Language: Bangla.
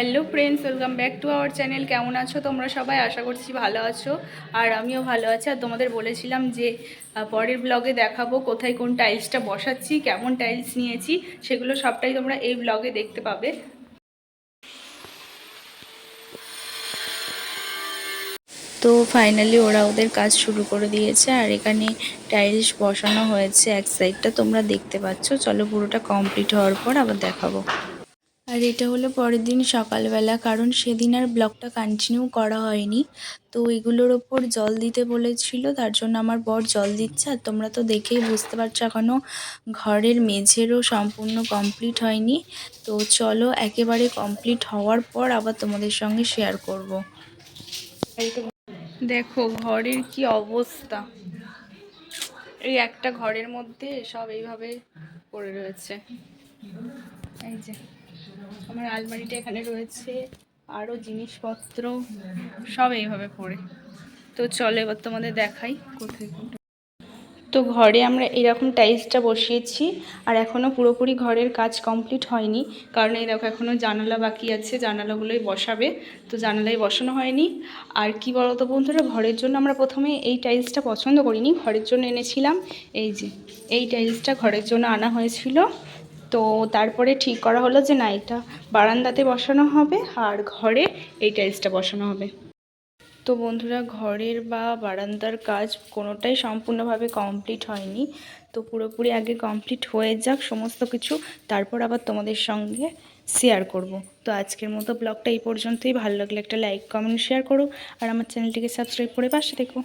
Hello friends, welcome back to our channel. কেমন আছো তোমরা সবাই? আশা করছি ভালো আছো। আর আমিও ভালো আছি। আর তোমাদের বলেছিলাম যে পরের ব্লগে দেখাবো কোথায় কোন টাইলসটা বসাচ্ছি, কেমন টাইলস নিয়েছি, সেগুলো সবটাই তোমরা এই ব্লগে দেখতে পাবে। তো ফাইনালি ওরা ওদের কাজ শুরু করে দিয়েছে, আর এখানে টাইলস বসানো হয়েছে এক সাইডটা তোমরা দেখতে পাচ্ছ। চলো পুরোটা কমপ্লিট হওয়ার পর আবার দেখাবো। আর এটা হলো পরের দিন সকালবেলা, কারণ সেদিন আর ব্লগটা কন্টিনিউ করা হয়নি। তো এগুলোর ওপর জল দিতে বলেছিল, তার জন্য আমার বর জল দিচ্ছে। আর তোমরা তো দেখেই বুঝতে পারছ এখনও ঘরের মেঝেরও সম্পূর্ণ কমপ্লিট হয়নি। তো চলো একেবারে কমপ্লিট হওয়ার পর আবার তোমাদের সঙ্গে শেয়ার করব। দেখো ঘরের কি অবস্থা। এই একটা ঘরের মধ্যে সব এইভাবে পড়ে রয়েছে। এই যে। আমার আলমারিটা এখানে রয়েছে আরও জিনিসপত্র, সব এইভাবে পড়ে। তো চলো এবার তোমাদের দেখাই কোথায় তো ঘরে আমরা এরকম টাইলসটা বসিয়েছি, আর এখনও পুরোপুরি ঘরের কাজ কমপ্লিট হয়নি, কারণ এই দেখো এখনও জানালা বাকি আছে, জানালাগুলোই বসাবে। তো জানালাই বসানো হয়নি। আর কি বলতো বন্ধুরা, ঘরের জন্য আমরা প্রথমে এই টাইলসটা পছন্দ করিনি, ঘরের জন্য এনেছিলাম। এই যে, এই টাইলসটা ঘরের জন্য আনা হয়েছিল। তো তারপরে ঠিক করা হলো যে না, এটা বারান্দাতে বসানো হবে আর ঘরে এই টাইলসটা বসানো হবে। তো বন্ধুরা, ঘরের বা বারান্দার কাজ কোনোটাই সম্পূর্ণভাবে কমপ্লিট হয়নি। তো পুরোপুরি আগে কমপ্লিট হয়ে যাক সমস্ত কিছু, তারপর আবার তোমাদের সঙ্গে শেয়ার করব। তো আজকের মতো ব্লগটা এই পর্যন্তই। ভালো লাগলে একটা লাইক কমেন্ট শেয়ার করো। আর আমার চ্যানেলটিকে সাবস্ক্রাইব করে পাশে দেখো